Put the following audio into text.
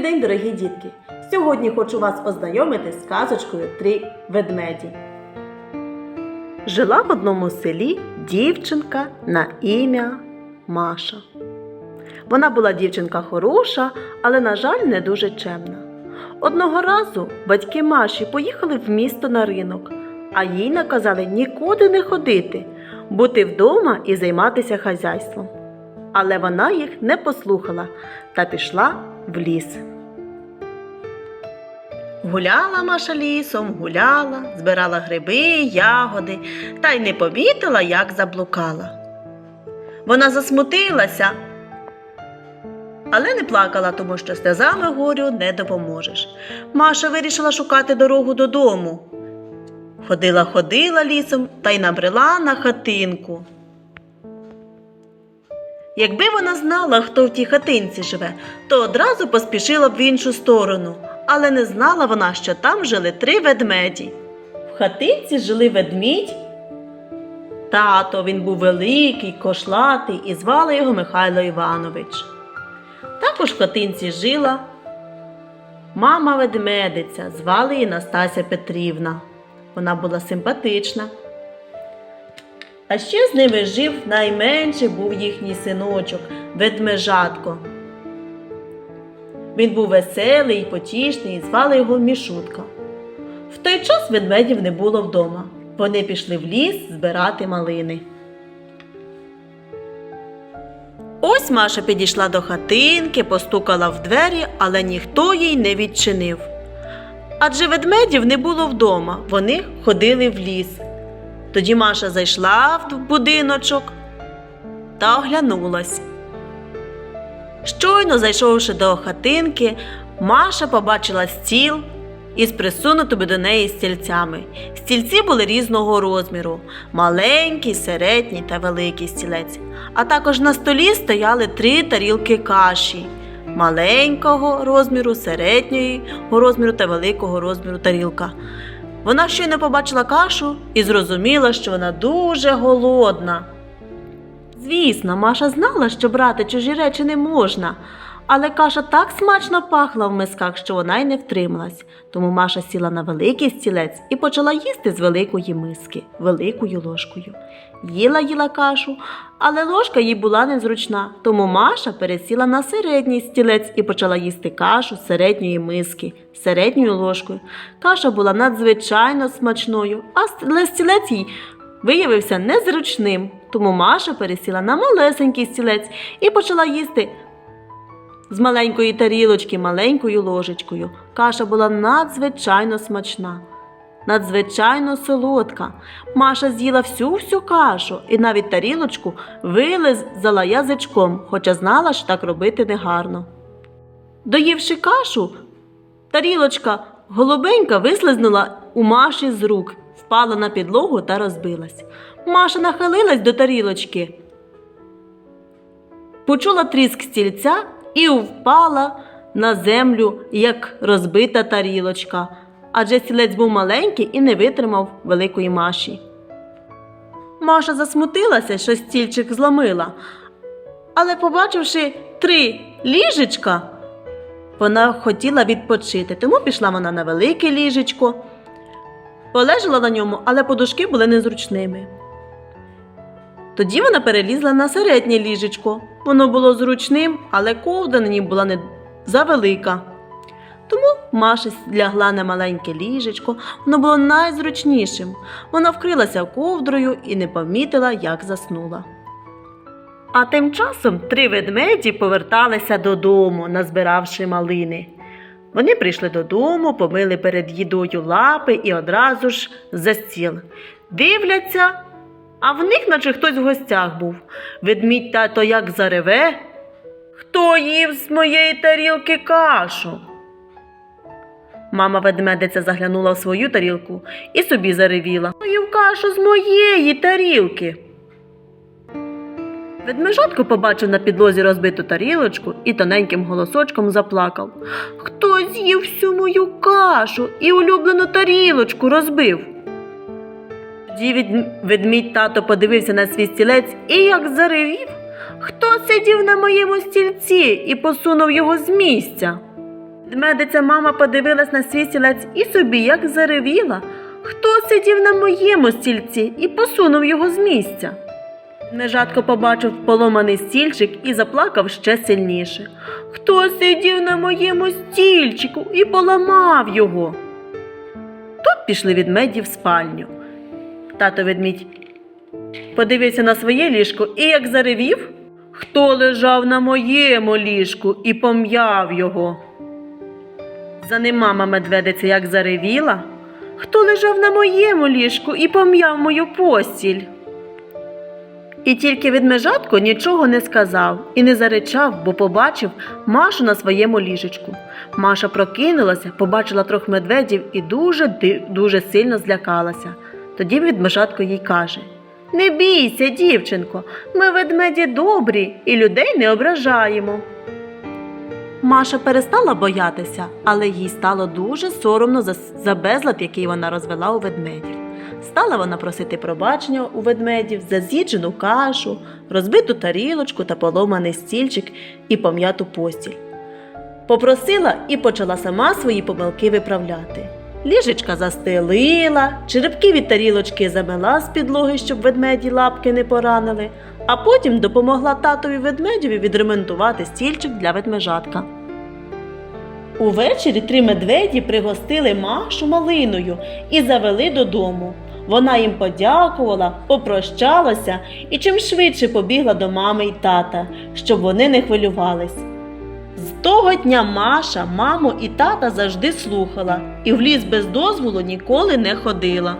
дорогі дітки! Сьогодні хочу вас ознайомити з казочкою Три ведмеді. Жила в одному селі дівчинка на ім'я Маша. Вона була дівчинка хороша, але, на жаль, не дуже чемна. Одного разу батьки Маші поїхали в місто на ринок, а їй наказали нікуди не ходити, бути вдома і займатися хазяйством. Але вона їх не послухала та пішла в ліс. Гуляла Маша лісом, гуляла, збирала гриби, ягоди та й не помітила, як заблукала. Вона засмутилася, але не плакала, тому що сльозами горю не допоможеш. Маша вирішила шукати дорогу додому. Ходила, ходила лісом та й набрела на хатинку. Якби вона знала, хто в тій хатинці живе, то одразу поспішила б в іншу сторону, але не знала вона, що там жили три ведмеді. В хатинці жили ведмідь. Тато він був великий, кошлатий і звали його Михайло Іванович. Також в хатинці жила мама ведмедиця, звали її Настася Петрівна. Вона була симпатична. А ще з ними жив найменший був їхній синочок, ведмежатко. Він був веселий і потішний, і звали його Мішутка. В той час ведмедів не було вдома. Вони пішли в ліс збирати малини. Ось Маша підійшла до хатинки, постукала в двері, але ніхто їй не відчинив. Адже ведмедів не було вдома, вони ходили в ліс. Тоді Маша зайшла в будиночок та оглянулась. Щойно зайшовши до хатинки, Маша побачила стіл із присунутими до неї стільцями. Стільці були різного розміру: маленький, середній та великий стілець. А також на столі стояли три тарілки каші маленького розміру, середнього розміру та великого розміру тарілка. Вона щойно побачила кашу і зрозуміла, що вона дуже голодна. Звісно, Маша знала, що брати чужі речі не можна, але каша так смачно пахла в мисках, що вона й не втрималась. Тому Маша сіла на великий стілець і почала їсти з великої миски, великою ложкою. Їла їла кашу, але ложка їй була незручна, тому Маша пересіла на середній стілець і почала їсти кашу середньої миски, середньою ложкою. Каша була надзвичайно смачною, а стілець їй виявився незручним, тому Маша пересіла на малесенький стілець і почала їсти з маленької тарілочки маленькою ложечкою. Каша була надзвичайно смачна, надзвичайно солодка. Маша з'їла всю всю кашу і навіть тарілочку вилизала язичком, хоча знала, що так робити негарно. Доївши кашу, тарілочка голубенька вислизнула у Маші з рук, впала на підлогу та розбилась. Маша нахилилась до тарілочки, почула тріск стільця і впала на землю, як розбита тарілочка, адже стілець був маленький і не витримав великої Маші. Маша засмутилася, що стільчик зломила, але, побачивши три ліжечка, вона хотіла відпочити, тому пішла вона на велике ліжечко, полежала на ньому, але подушки були незручними. Тоді вона перелізла на середнє ліжечко. Воно було зручним, але ковда на ній була не завелика. Тому Маша лягла на маленьке ліжечко, воно було найзручнішим. Вона вкрилася ковдрою і не помітила, як заснула. А тим часом три ведмеді поверталися додому, назбиравши малини. Вони прийшли додому, помили перед їдою лапи і одразу ж за стіл. Дивляться, а в них, наче хтось в гостях був. Ведмідь тато як зареве. Хто їв з моєї тарілки кашу? Мама ведмедиця заглянула в свою тарілку і собі заревіла. Їв кашу з моєї тарілки. Ведмежатко побачив на підлозі розбиту тарілочку і тоненьким голосочком заплакав. Хто з'їв всю мою кашу і улюблену тарілочку розбив? Тоді ведмідь тато подивився на свій стілець і як заревів. Хто сидів на моєму стільці і посунув його з місця? Ведмедиця мама подивилась на свій стілець і собі як заревіла. Хто сидів на моєму стільці і посунув його з місця? Нежатко побачив поломаний стільчик і заплакав ще сильніше. Хто сидів на моєму стільчику і поламав його? Тут пішли ведмеді в спальню. Тато ведмідь подивився на своє ліжко і як заревів, хто лежав на моєму ліжку і пом'яв його. За ним мама медведиця як заревіла, хто лежав на моєму ліжку і пом'яв мою постіль. І тільки ведмежатко нічого не сказав і не заричав, бо побачив Машу на своєму ліжечку. Маша прокинулася, побачила трьох медведів і дуже дуже сильно злякалася. Тоді ведмежатко їй каже: Не бійся, дівчинко, ми ведмеді добрі і людей не ображаємо. Маша перестала боятися, але їй стало дуже соромно за, за безлад, який вона розвела у ведмедів. Стала вона просити пробачення у ведмедів за з'їджену кашу, розбиту тарілочку та поломаний стільчик і пом'яту постіль. Попросила і почала сама свої помилки виправляти. Ліжечка застелила, черепки від тарілочки замела з підлоги, щоб ведмеді лапки не поранили, а потім допомогла татові ведмедєві відремонтувати стільчик для ведмежатка. Увечері три медведі пригостили Машу малиною і завели додому. Вона їм подякувала, попрощалася і чим швидше побігла до мами й тата, щоб вони не хвилювались. Того дня Маша, маму і тата завжди слухала і в ліс без дозволу ніколи не ходила.